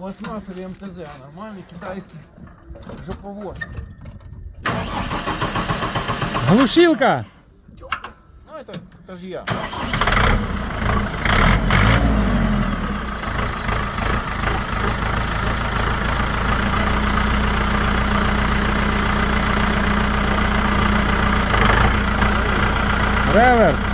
Пластмасові МТЗ, а нормальний китайський жоповоз. Глушилка! Ну это, это же я. Реверс!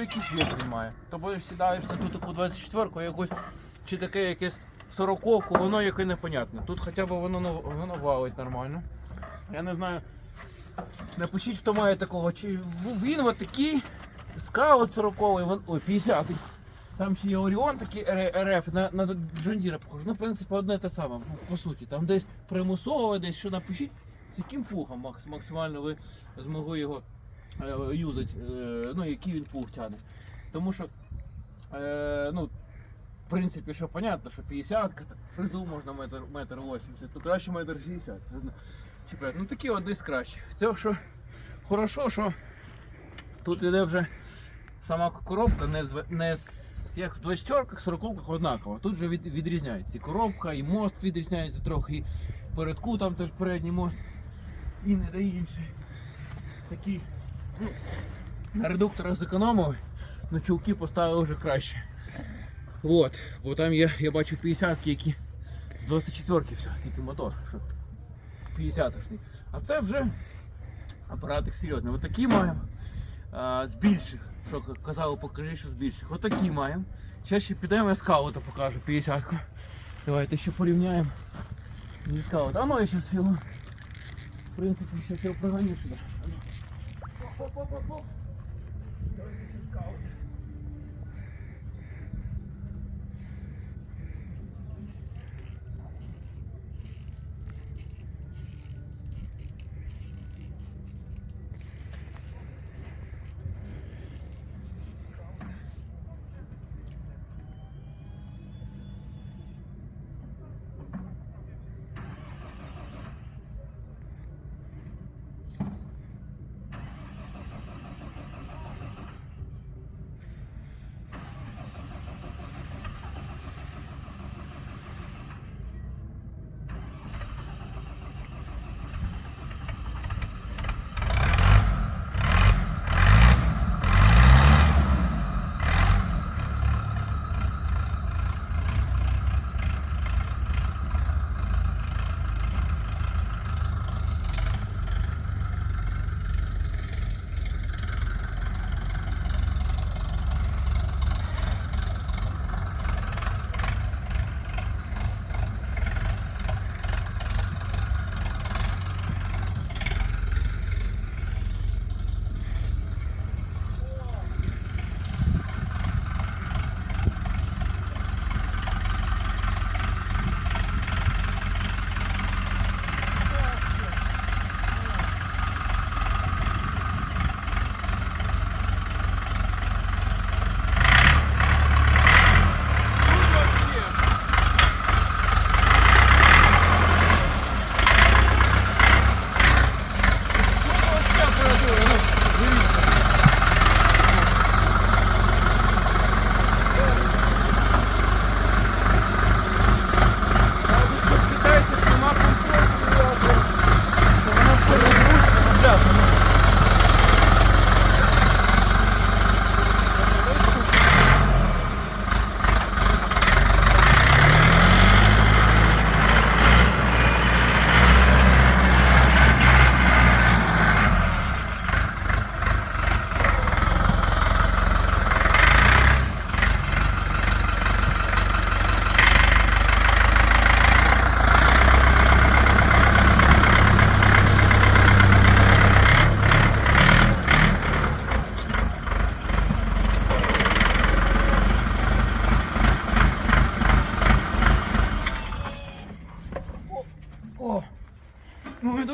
Їдеш, чувствуєш, що якийсь вітер має. То будеш сідаєш на ту таку 24-ку, якусь, чи таке якесь 40-ку, воно яке непонятне. Тут хоча б воно, воно валить нормально. Я не знаю. Напишіть, хто має такого. Чи він от такий, скаут 40-й, вон- ой, 50-й. Там ще є Оріон такий РФ, на, на Джондіра похоже. Ну, в принципі, одне те саме, ну, по суті. Там десь примусово, десь що напишіть, з яким макс- максимально ви змогли його е, юзати, е, ну, який він тягне. Тому що, е, ну, в принципі, що понятно, що 50 фрезу можна метр, метр 80, то краще метр 60. це одно. Чіпляти. Ну такі одні з кращих. Це що хорошо, що тут іде вже сама коробка не з не з як в 24-ках, 40-ках однаково. Тут вже від, відрізняється. І коробка, і мост відрізняється трохи, і передку там теж передній мост. І не де інший. Такі. На редукторах зекономили, на чулки поставили вже краще. От, бо там є, я бачу 50-ки, які з 24-ки все, тільки мотор. Що 50-шний. А це вже апаратик серйозний. Отакі маємо. А, з більших. Що казали, покажи, що з більших. Отакі маємо. Зараз ще підемо, я скаута покажу, 50-ку. Давайте ще порівняємо. Зі скаута. А ну я зараз його. В принципі, зараз його проганю сюди. А ну. Оп-оп-оп-оп. Давайте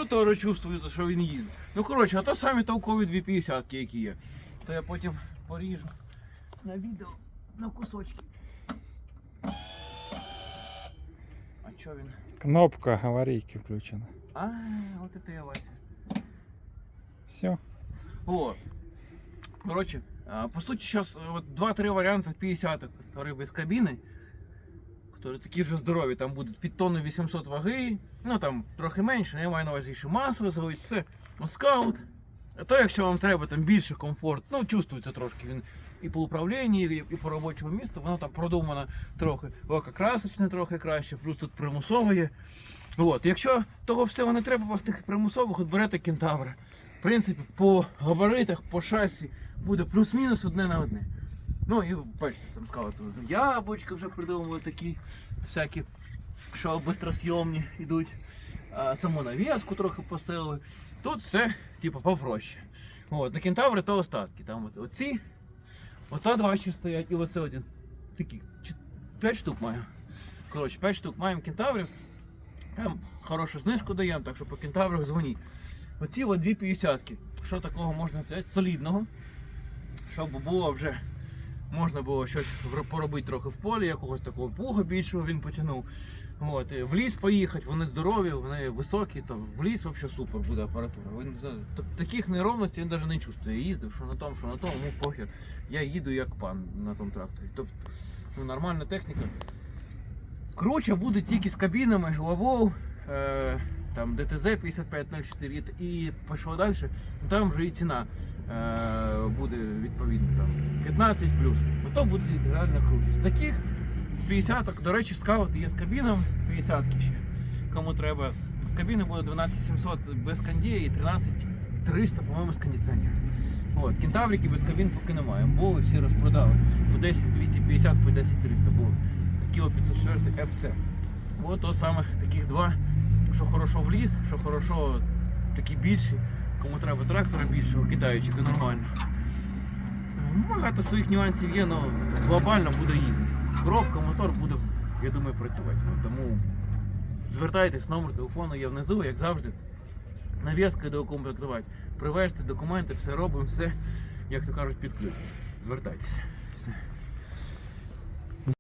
Тут теж чувствується, що він їде. Ну коротше, а то самі толкові 250 які є. То я потім поріжу на відео на кусочки. А чо він? Кнопка аварійки включена. А, от це я Вася. Все. О. Короче, по сути, сейчас вот 2-3 варианта 50 которые без кабіни, які такі вже здорові, там будуть під тонну 800 ваги, ну там трохи менше, я маю на увазі ще масове зовуть, це скаут. А то, якщо вам треба там більше комфорт, ну чувствується трошки він і по управлінні, і, по робочому місцю, воно там продумано трохи, красочне трохи краще, плюс тут примусове є. От, якщо того всього не треба, тих примусових, от берете кентавра. В принципі, по габаритах, по шасі буде плюс-мінус одне на одне. Ну і бачите, там сказали, яблучка вже придумали такі всякі, що бистросйомні йдуть. Саму нав'язку трохи посилили. Тут все, типу, попроще. От, на кентаври то остатки. Там от, оці, ота два ще стоять, і оце один. Такі, чот- п'ять штук маю. Коротше, п'ять штук маємо кентаврів. Там хорошу знижку даємо, так що по кентаврах дзвоніть. Оці от дві п'ятдесятки. Що такого можна взяти? Солідного. Щоб було вже можна було щось поробити трохи в полі, якогось такого пуга більшого він потягнув. От, в ліс поїхати, вони здорові, вони високі, то в ліс взагалі супер буде апаратура. Він, таких неровностей він навіть не чувствує. Я їздив, що на тому, що на тому, ну похер. Я їду як пан на тому тракторі. Тобто ну, нормальна техніка. Круче буде тільки з кабінами, лавов, е, там ДТЗ 5504 і пішло далі. Ну, там вже і ціна е, буде відповідно там 15 плюс. Ото буде реально круче. З таких з 50 до речі, скаути є з кабіном 50 ще. Кому треба. З кабіни буде 12700 без кондія і 13300, по-моєму, з кондиціонером. От, кентаврики без кабін поки немає. Були, всі розпродали. По 10 250, по 10 300 були. Такі о 504 FC. От то саме таких два, що хорошо в ліс, що хорошо такі більші. Кому треба трактора більшого, китайчика нормально. Багато своїх нюансів є, але глобально буде їздити. Коробка, мотор буде, я думаю, працювати. От Тому звертайтесь, номер телефону є внизу, як завжди. Нав'язки доукомплектувати. Привезти документи, все робимо, все, як то кажуть, під ключ. Звертайтесь. Все.